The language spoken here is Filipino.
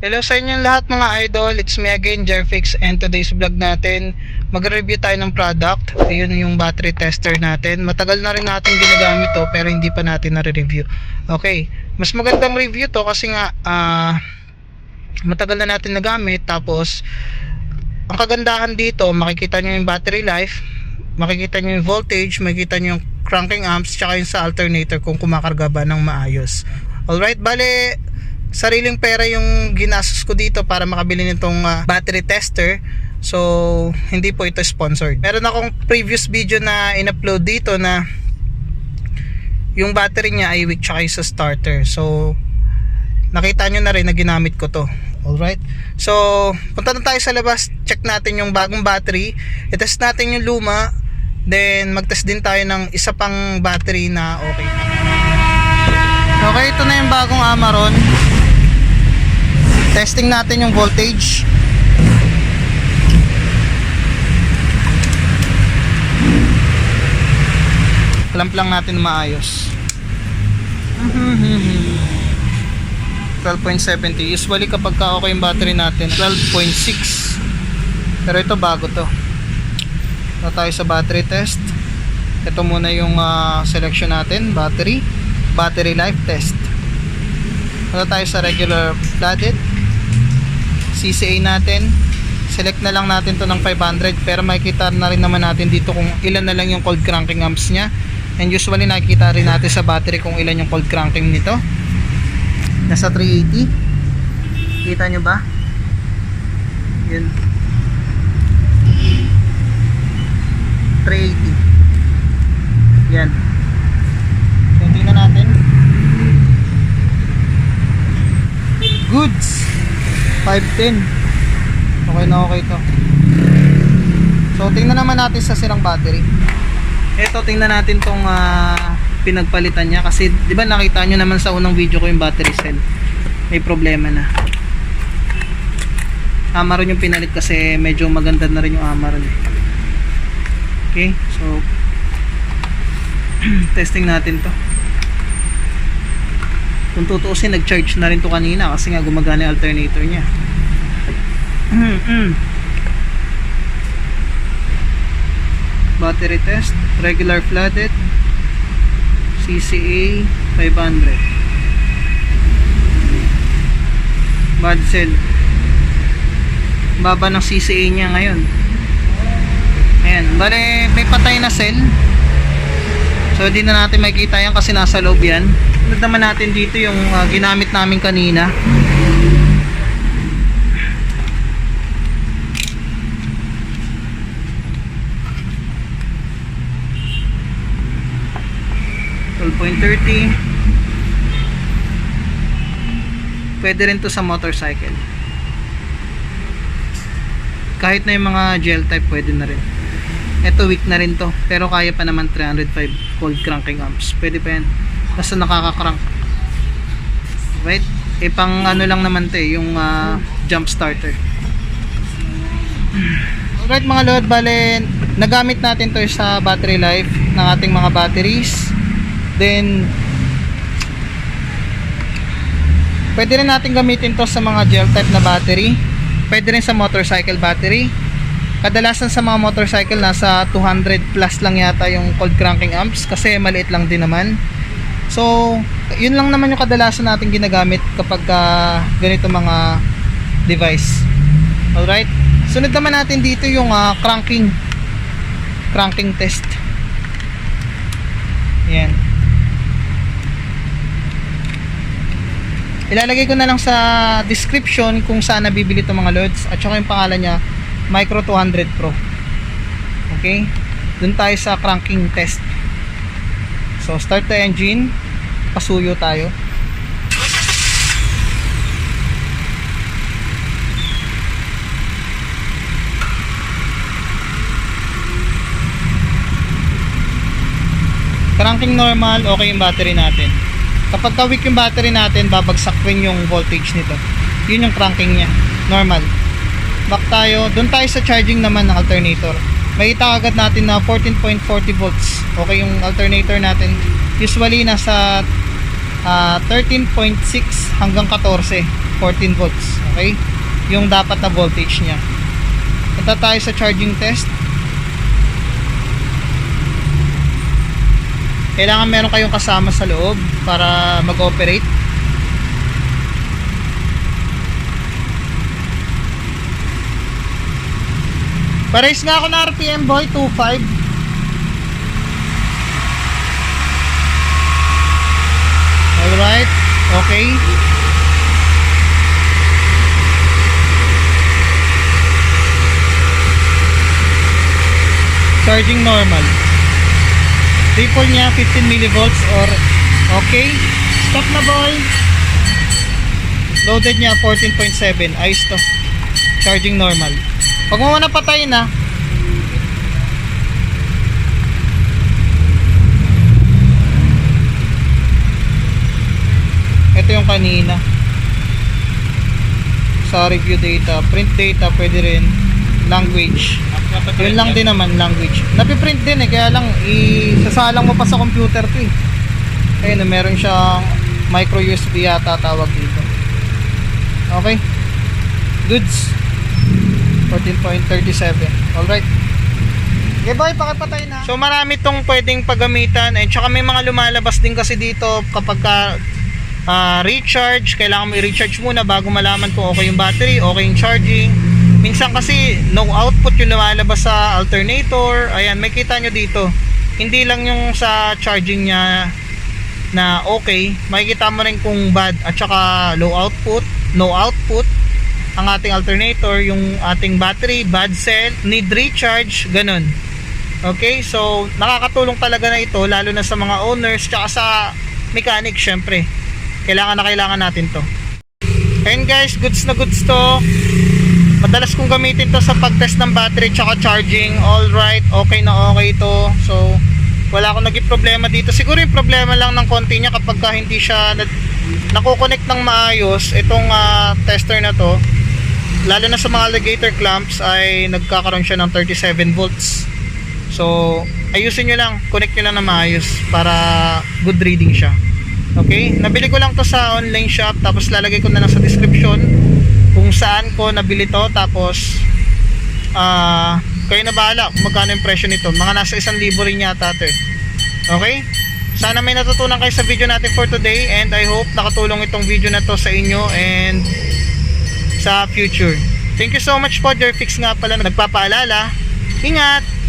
Hello sa inyong lahat mga idol, it's me again Jerfix and today's vlog natin mag-review tayo ng product. Ayun yung battery tester natin. Matagal na rin natin ginagamit to pero hindi pa natin na-review okay, mas magandang review to kasi nga ah, matagal na natin nagamit. Tapos ang kagandahan dito makikita nyo yung battery life makikita nyo yung voltage makikita nyo yung cranking amps tsaka yung sa alternator kung kumakarga ba ng maayos. Alright, bale sariling pera yung ginastos ko dito para makabili nitong ah, battery tester. So hindi po ito sponsored. Meron akong previous video na in-upload dito na yung battery niya ay weak tsaka sa starter. So nakita nyo na rin na ginamit ko to. Alright? So punta na tayo sa labas. Check natin yung bagong battery. Itest natin yung luma. Then magtest din tayo ng isa pang battery na okay okay ito na yung bagong Amaron testing natin yung voltage. Clamp lang natin maayos. 12.70 usually kapag ka okay yung battery natin 12.6 pero ito bago to. Ito tayo sa battery test. Ito muna yung ah, selection natin. Battery. Battery life test. Ito tayo sa regular flooded CCA natin. Select na lang natin to ng 500 pero makikita na rin naman natin dito kung ilan na lang yung cold cranking amps nya and usually nakikita rin natin sa battery kung ilan yung cold cranking nito. Nasa 380 kita nyo ba? Yun. 380 yan. So tingnan natin. Goods 510 okay na okay to. So tingnan naman natin sa silang battery. Ito tingnan natin tong ah, pinagpalitan niya. Kasi di ba nakita nyo naman sa unang video ko yung battery cell? May problema na. Amaron yung pinalit kasi medyo maganda na rin yung Amaron okay so testing natin to kung tutuusin nag-charge na rin to kanina kasi nga gumagana yung alternator niya. Battery test regular flooded CCA 500 bad cell. Baba ng CCA niya ngayon. Ayan. Bale may patay na cell. So di na natin makikita yan kasi nasa loob yan Tignan naman natin dito yung ah, ginamit namin kanina point thirty. Pwede rin to sa motorcycle. Kahit na yung mga gel type pwede na rin. Ito weak na rin to. Pero kaya pa naman 305 cold cranking amps. Pwede pa yan. Basta nakaka-crank. Right? E pang ano lang naman to eh, yung ah, jump starter. Alright mga lord, bale nagamit natin to sa battery life ng ating mga batteries. Then Pwede rin natin gamitin to sa mga gel type na battery. Pwede rin sa motorcycle battery. Kadalasan sa mga motorcycle nasa 200 plus lang yata yung cold cranking amps kasi maliit lang din naman. So, yun lang naman yung kadalasan natin ginagamit kapag ah, ganito mga device. Alright? Sunod naman natin dito yung ah, cranking cranking test. Yan. Ilalagay ko na lang sa description kung saan nabibili itong mga loads at saka yung pangalan niya Micro 200 Pro. Okay? Doon tayo sa cranking test. So, start the engine. Pasuyo tayo. Cranking normal, okay yung battery natin. Kapag ka-weak yung battery natin, babagsak rin yung voltage nito. Yun yung cranking niya. Normal. Back tayo. Doon tayo sa charging naman ng alternator. Makita agad natin na 14.40 volts. Okay yung alternator natin. Usually nasa ah, 13.6 hanggang 14. 14 volts. Okay? Yung dapat na voltage niya. Punta tayo sa charging test. Kailangan meron kayong kasama sa loob para mag-operate. Pares nga ako na RPM boy, 2.5. Alright, okay. Charging normal. Triple niya 15 millivolts or okay. Stop na boy. Loaded niya 14.7. Ayos to. Charging normal. Huwag mo muna patayin na. Ito yung kanina. Sa review data, print data, pwede rin. Language. Yun lang din naman, language. Napiprint din eh, kaya lang isasalang mo pa sa computer to eh. Ayun, meron siyang micro USB yata tawag dito. Okay. Goods. 14.37. Alright. Okay boy, pakipatay na. So marami tong pwedeng paggamitan and tsaka may mga lumalabas din kasi dito kapag ka ah, recharge, kailangan mo i-recharge muna bago malaman kung okay yung battery, okay yung charging. Minsan kasi no output yung lumalabas sa alternator. Ayan, may kita nyo dito. Hindi lang yung sa charging niya na okay, makikita mo rin kung bad at saka low output, no output ang ating alternator, yung ating battery, bad cell, need recharge, ganun. Okay, so nakakatulong talaga na ito lalo na sa mga owners tsaka sa mechanic syempre. Kailangan na kailangan natin to. And guys, goods na goods to. Madalas kong gamitin to sa pag-test ng battery tsaka charging. All right, okay na okay to. So, wala akong naging problema dito. Siguro yung problema lang ng konti niya kapag ka hindi siya na, nakokonect ng maayos itong ah, tester na to. Lalo na sa mga alligator clamps ay nagkakaroon siya ng 37 volts. So, ayusin nyo lang, connect nyo lang na maayos para good reading siya. Okay? Nabili ko lang to sa online shop tapos lalagay ko na lang sa description kung saan ko nabili to tapos ah kayo na bahala kung magkano yung presyo nito. Mga nasa 1,000 rin yata to eh. Okay? Sana may natutunan kayo sa video natin for today and I hope nakatulong itong video na to sa inyo and sa future. Thank you so much po, Jerfix nga pala nagpapaalala. Ingat!